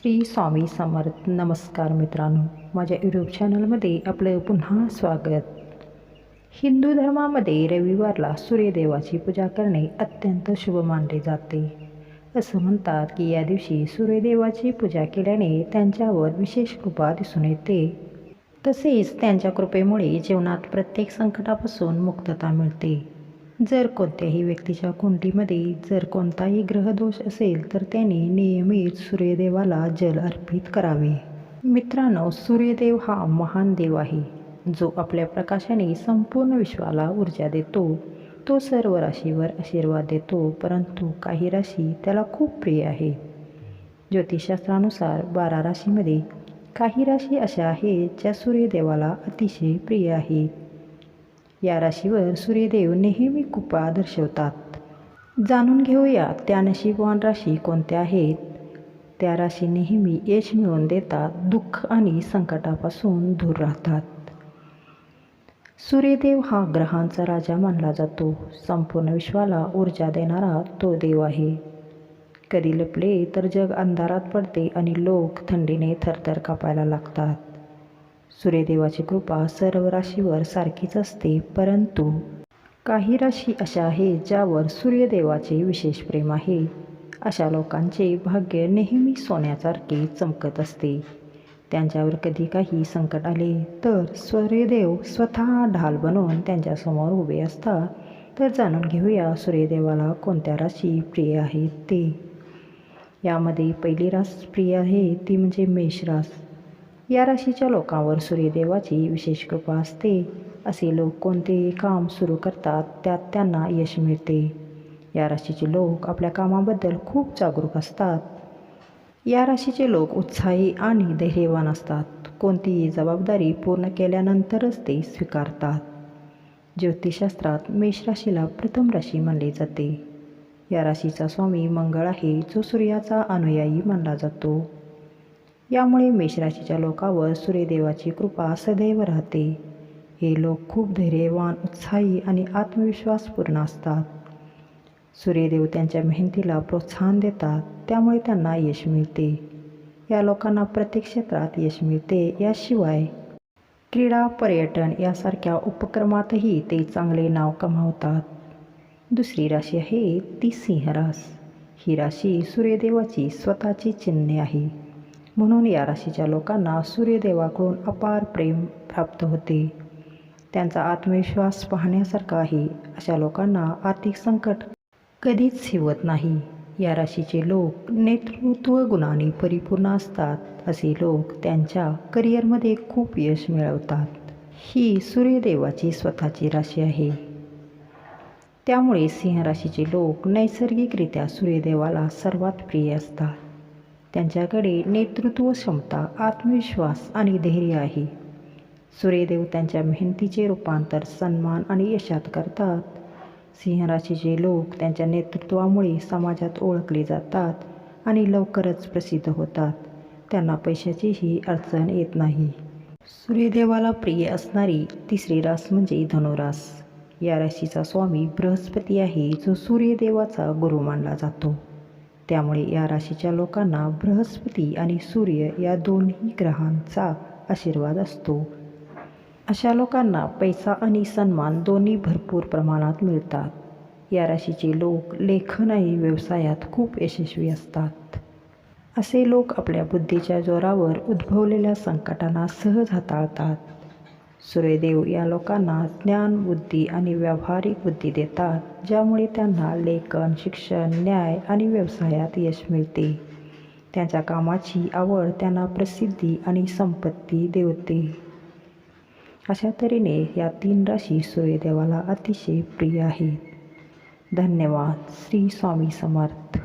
श्री स्वामी समर्थ नमस्कार मित्रांनो. माझ्या यूट्यूब चॅनलमध्ये आपलं पुन्हा स्वागत. हिंदू धर्मामध्ये रविवारला सूर्यदेवाची पूजा करणे अत्यंत शुभ मानले जाते. असं म्हणतात की या दिवशी सूर्यदेवाची पूजा केल्याने त्यांच्यावर विशेष कृपा दिसून येते. तसेच त्यांच्या कृपेमुळे जीवनात प्रत्येक संकटापासून मुक्तता मिळते. जर कोणत्याही व्यक्तीच्या कुंडीमध्ये जर कोणताही ग्रहदोष असेल तर त्याने नियमित सूर्यदेवाला जल अर्पित करावे. मित्रांनो सूर्यदेव हा महान देव आहे जो आपल्या प्रकाशाने संपूर्ण विश्वाला ऊर्जा देतो. तो सर्व राशीवर आशीर्वाद देतो परंतु काही राशी त्याला खूप प्रिय आहे. ज्योतिषशास्त्रानुसार बारा राशीमध्ये काही राशी अशा आहेत ज्या सूर्यदेवाला अतिशय प्रिय आहेत. या राशीवर सूर्यदेव नेहमी कृपा दर्शवतात. जाणून घेऊया त्या नशीबवान राशी कोणत्या आहेत. त्या राशी नेहमी यश मिळवून देतात दुःख आणि संकटापासून दूर राहतात. सूर्यदेव हा ग्रहांचा राजा मानला जातो. संपूर्ण विश्वाला ऊर्जा देणारा तो देव आहे. कधी लपले तर जग अंधारात पडते आणि लोक थंडीने थरथर कापायला लागतात. सूर्यदेवाची कृपा सर्व राशीवर सारखीच असते परंतु काही राशी अशा आहेत ज्यावर सूर्यदेवाचे विशेष प्रेम आहे. अशा लोकांचे भाग्य नेहमी सोन्यासारखे चमकत असते. त्यांच्यावर कधी काही संकट आले तर सूर्यदेव स्वतः ढाल बनवून त्यांच्यासमोर उभे असतात तर जाणून घेऊया सूर्यदेवाला कोणत्या राशी प्रिय आहेत ते. यामध्ये पहिली रास प्रिय आहे ती म्हणजे मेष रास. या राशीच्या लोकांवर सूर्यदेवाची विशेष कृपा असते. असे लोक कोणतेही काम सुरू करतात त्यात त्यांना यश मिळते. या राशीचे लोक आपल्या कामाबद्दल खूप जागरूक असतात. या राशीचे लोक उत्साही आणि धैर्यवान असतात. कोणतीही जबाबदारी पूर्ण केल्यानंतरच ते स्वीकारतात. ज्योतिषशास्त्रात मेष राशीला प्रथम राशी मानली जाते. या राशीचा स्वामी मंगळ आहे जो सूर्याचा अनुयायी मानला जातो. यामुळे मेषराशीच्या लोकांवर सूर्यदेवाची कृपा सदैव राहते. हे लोक खूप धैर्यवान उत्साही आणि आत्मविश्वासपूर्ण असतात. सूर्यदेव त्यांच्या मेहनतीला प्रोत्साहन देतात त्यामुळे त्यांना यश मिळते. या लोकांना प्रत्येक क्षेत्रात यश मिळते याशिवाय क्रीडा पर्यटन यासारख्या उपक्रमातही ते चांगले नाव कमावतात. दुसरी राशी आहे ती सिंह रास. ही राशी सूर्यदेवाची स्वतःची चिन्हे आहे. म्हणून या राशीच्या लोकांना सूर्यदेवाकडून अपार प्रेम प्राप्त होते. त्यांचा आत्मविश्वास पाहण्यासारखा आहे अशा लोकांना आर्थिक संकट कधीच शिवत नाही. या राशीचे लोक नेतृत्व गुणाने परिपूर्ण असतात असे लोक त्यांच्या करिअरमध्ये खूप यश मिळवतात. ही सूर्यदेवाची स्वतःची राशी आहे. त्यामुळे सिंह राशीचे लोक नैसर्गिकरित्या सूर्यदेवाला सर्वात प्रिय असतात. त्यांच्याकडे नेतृत्व क्षमता आत्मविश्वास आणि धैर्य आहे. सूर्यदेव त्यांच्या मेहनतीचे रूपांतर सन्मान आणि यशात करतात. सिंहराशीचे लोक त्यांच्या नेतृत्वामुळे समाजात ओळखले जातात आणि लवकरच प्रसिद्ध होतात. त्यांना पैशाचीही अडचण येत नाही. सूर्यदेवाला प्रिय असणारी तिसरी रास म्हणजे धनुरास. या राशीचा स्वामी बृहस्पती आहे जो सूर्यदेवाचा गुरु मानला जातो. त्यामुळे या राशीच्या लोकांना बृहस्पती आणि सूर्य या दोन्ही ग्रहांचा आशीर्वाद असतो. अशा लोकांना पैसा आणि सन्मान दोन्ही भरपूर प्रमाणात मिळतात. या राशीचे लोक लेखन आणि व्यवसायात खूप यशस्वी असतात. असे लोक आपल्या बुद्धीच्या जोरावर उद्भवलेल्या संकटांना सहज हाताळतात. सूर्यदेव या लोकांना ज्ञान बुद्धी आणि व्यावहारिक बुद्धी देतात ज्यामुळे त्यांना लेखन शिक्षण न्याय आणि व्यवसायात यश मिळते. त्यांच्या कामाची आवड त्यांना प्रसिद्धी आणि संपत्ती देवते. अशा तऱ्हेने या तीन राशी सूर्यदेवाला अतिशय प्रिय आहेत. धन्यवाद. श्री स्वामी समर्थ.